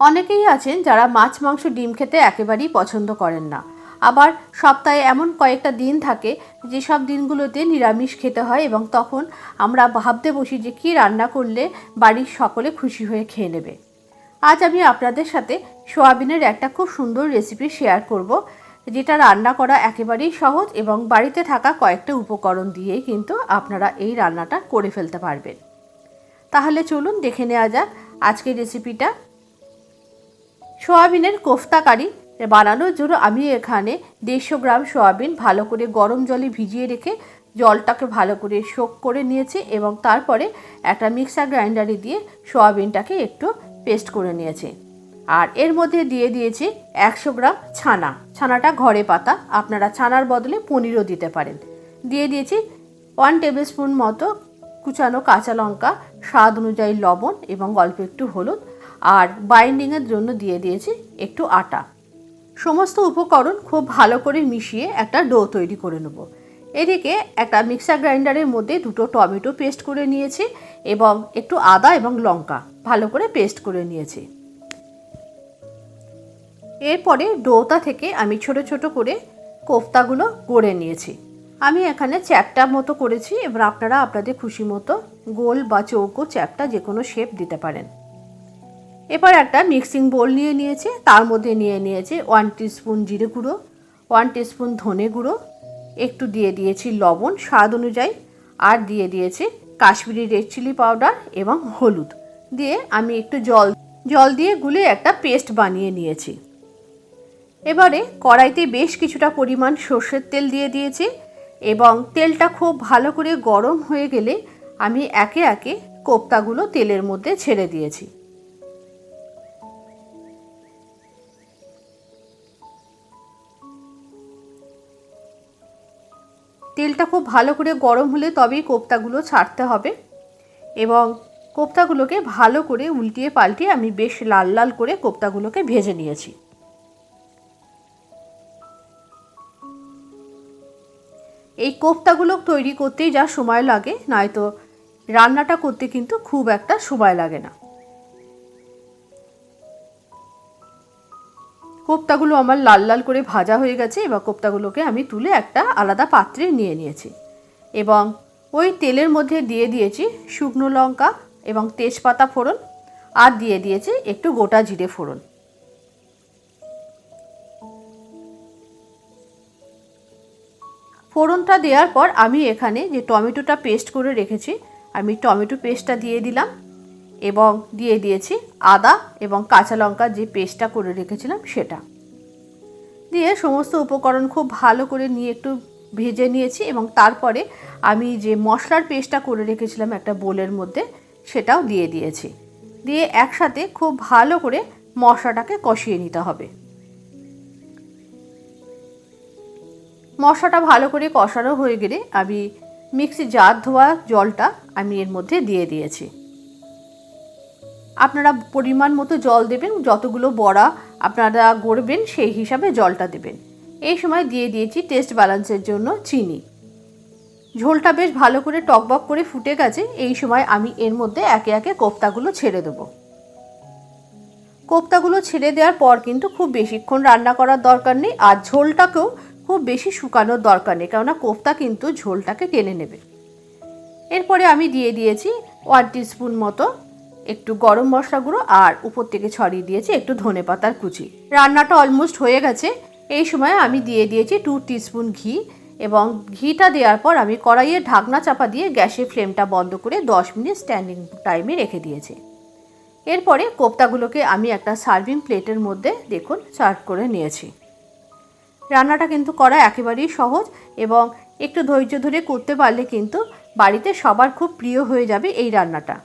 অনেকেই আছেন যারা মাছ, মাংস, ডিম খেতে একেবারেই পছন্দ করেন না। আবার সপ্তাহে এমন কয়েকটা দিন থাকে যেসব দিনগুলোতে নিরামিষ খেতে হয় এবং তখন আমরা ভাবতে বসি যে কী রান্না করলে বাড়ির সকলে খুশি হয়ে খেয়ে নেবে। আজ আমি আপনাদের সাথে সোয়াবিনের একটা খুব সুন্দর রেসিপি শেয়ার করব, যেটা রান্না করা একেবারেই সহজ এবং বাড়িতে থাকা কয়েকটা উপকরণ দিয়েই কিন্তু আপনারা এই রান্নাটা করে ফেলতে পারবেন। তাহলে চলুন দেখে নেওয়া যাক আজকের রেসিপিটা সোয়াবিনের কোফতা কারি বানানোর জন্য আমি এখানে দেড়শো গ্রাম সোয়াবিন ভালো করে গরম জলে ভিজিয়ে রেখে জলটাকে ভালো করে শোক করে নিয়েছি এবং তারপরে একটা মিক্সার গ্রাইন্ডারে দিয়ে সোয়াবিনটাকে একটু পেস্ট করে নিয়েছি। আর এর মধ্যে দিয়ে দিয়েছি একশো গ্রাম ছানা। ছানাটা ঘরে পাতা। আপনারা ছানার বদলে পনিরও দিতে পারেন। দিয়ে দিয়েছি ওয়ান টেবিল স্পুন মতো কুচানো কাঁচা লঙ্কা, স্বাদ অনুযায়ী লবণ এবং অল্প একটু হলুদ আর বাইন্ডিংয়ের জন্য দিয়ে দিয়েছি একটু আটা। সমস্ত উপকরণ খুব ভালো করে মিশিয়ে একটা ডো তৈরি করে নেব। এদিকে একটা মিক্সার গ্রাইন্ডারের মধ্যে দুটো টমেটো পেস্ট করে নিয়েছি এবং একটু আদা এবং লঙ্কা ভালো করে পেস্ট করে নিয়েছি। এরপরে ডোটা থেকে আমি ছোট ছোট করে কোফতাগুলো গড়ে নিয়েছি। আমি এখানে চ্যাপটা মতো করেছি। এবার আপনারা আপনাদের খুশি মতো গোল বা চৌকো চ্যাপটা যে কোনো শেপ দিতে পারেন। এবার একটা মিক্সিং বোল নিয়ে নিয়েছে, তার মধ্যে নিয়ে নিয়েছে ওয়ান স্পুন জিরে গুঁড়ো ওয়ান স্পুন ধনে গুঁড়ো, একটু দিয়ে দিয়েছি লবণ স্বাদ অনুযায়ী, আর দিয়ে দিয়েছি কাশ্মীরি রেড চিলি পাউডার এবং হলুদ। দিয়ে আমি একটু জল জল দিয়ে গুলে একটা পেস্ট বানিয়ে নিয়েছি। এবারে কড়াইতে বেশ কিছুটা পরিমাণ সর্ষের তেল দিয়ে দিয়েছি এবং তেলটা খুব ভালো করে গরম হয়ে গেলে আমি একে একে কোপ্তাগুলো তেলের মধ্যে ছেড়ে দিয়েছি। তেলটা খুব ভালো করে গরম হলে তবেই কোপ্তাগুলো ছাড়তে হবে। এবং কোপ্তাগুলোকে ভালো করে উল্টিয়ে পাল্টিয়ে আমি বেশ লাল লাল করে কোপ্তাগুলোকে ভেজে নিয়েছি। এই কোপ্তাগুলো তৈরি করতেই যা সময় লাগে, নয়তো রান্নাটা করতে কিন্তু খুব একটা সময় লাগে না। কোপ্তাগুলো আমার লাল লাল করে ভাজা হয়ে গেছে, এবার কোপ্তাগুলোকে আমি তুলে একটা আলাদা পাত্রে নিয়ে নিয়েছি। এবং ওই তেলের মধ্যে দিয়ে দিয়েছি শুকনো লঙ্কা এবং তেজপাতা ফোড়ন, আর দিয়ে দিয়েছি একটু গোটা জিরে ফোড়ন। ফোড়নটা দেওয়ার পর আমি এখানে যে টমেটোটা পেস্ট করে রেখেছি, আমি টমেটো পেস্টটা দিয়ে দিলাম। এবং দিয়ে দিয়েছি আদা এবং কাঁচা লঙ্কা যে পেস্টটা করে রেখেছিলাম সেটা। দিয়ে সমস্ত উপকরণ খুব ভালো করে নিয়ে একটু ভেজে নিয়েছি এবং তারপরে আমি যে মশলার পেস্টটা করে রেখেছিলাম একটা বোলের মধ্যে সেটাও দিয়ে দিয়েছি। দিয়ে একসাথে খুব ভালো করে মশলাটাকে কষিয়ে নিতে হবে। মশলাটা ভালো করে কষানো হয়ে গেলে আমি মিক্সি জার ধোয়া জলটা আমি এর মধ্যে দিয়ে দিয়েছি। আপনারা পরিমাণ মতো জল দেবেন, যতগুলো বড়া আপনারা গড়বেন, সেই হিসাবে জলটা দেবেন। এই সময় দিয়ে দিয়েছি টেস্ট ব্যালেন্সের জন্য চিনি। ঝোলটা বেশ ভালো করে টকবক করে ফুটে গেছে, এই সময় আমি এর মধ্যে একে একে কোপ্তাগুলো ছেড়ে দেবো। কোপ্তাগুলো ছেড়ে দেওয়ার পর কিন্তু খুব বেশিক্ষণ রান্না করার দরকার নেই, আর ঝোলটাকেও খুব বেশি শুকানোর দরকার নেই, কেননা কোপ্তা কিন্তু ঝোলটাকে টেনে নেবে। এরপরে আমি দিয়ে দিয়েছি ওয়ান স্পুন মতো একটু গরম মশলা গুঁড়ো আর উপর থেকে ছড়িয়ে দিয়েছি একটু ধনে পাতার কুচি। রান্নাটা অলমোস্ট হয়ে গেছে। এই সময় আমি দিয়ে দিয়েছি টু স্পুন ঘি এবং ঘিটা দেওয়ার পর আমি কড়াইয়ে ঢাকনা চাপা দিয়ে গ্যাসের ফ্লেমটা বন্ধ করে দশ মিনিট স্ট্যান্ডিং টাইমে রেখে দিয়েছি। এরপরে কোপ্তাগুলোকে আমি একটা সার্ভিং প্লেটের মধ্যে দেখুন সার্ভ করে নিয়েছি। রান্নাটা কিন্তু করা একেবারেই সহজ এবং একটু ধৈর্য ধরে করতে পারলে কিন্তু বাড়িতে সবার খুব প্রিয় হয়ে যাবে এই রান্নাটা।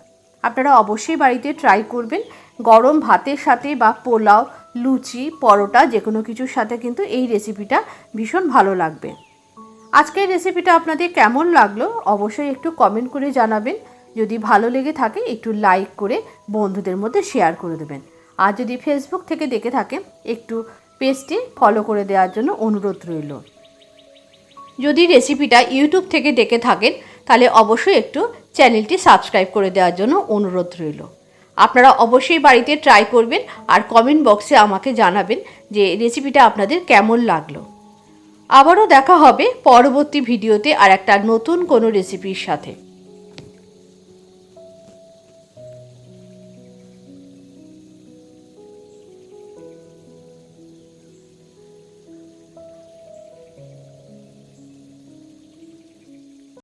আপনারা অবশ্যই বাড়িতে ট্রাই করবেন। গরম ভাতের সাথে বা পোলাও, লুচি, পরোটা যে কোনো কিছুর সাথে কিন্তু এই রেসিপিটা ভীষণ ভালো লাগবে। আজকের রেসিপিটা আপনাদের কেমন লাগল অবশ্যই একটু কমেন্ট করে জানাবেন। যদি ভালো লেগে থাকে, একটু লাইক করে বন্ধুদের মধ্যে শেয়ার করে দেবেন। আর যদি ফেসবুক থেকে দেখে থাকেন, একটু পেজটি ফলো করে দেওয়ার জন্য অনুরোধ রইল। যদি রেসিপিটা ইউটিউব থেকে দেখে থাকেন, তাহলে অবশ্যই একটু চ্যানেলটি সাবস্ক্রাইব করে দেওয়ার জন্য অনুরোধ রইল। আপনারা অবশ্যই বাড়িতে ট্রাই করবেন আর কমেন্ট বক্সে আমাকে জানাবেন যে রেসিপিটা আপনাদের কেমন লাগল। আবারও দেখা হবে পরবর্তী ভিডিওতে আর একটা নতুন কোনো রেসিপির সাথে।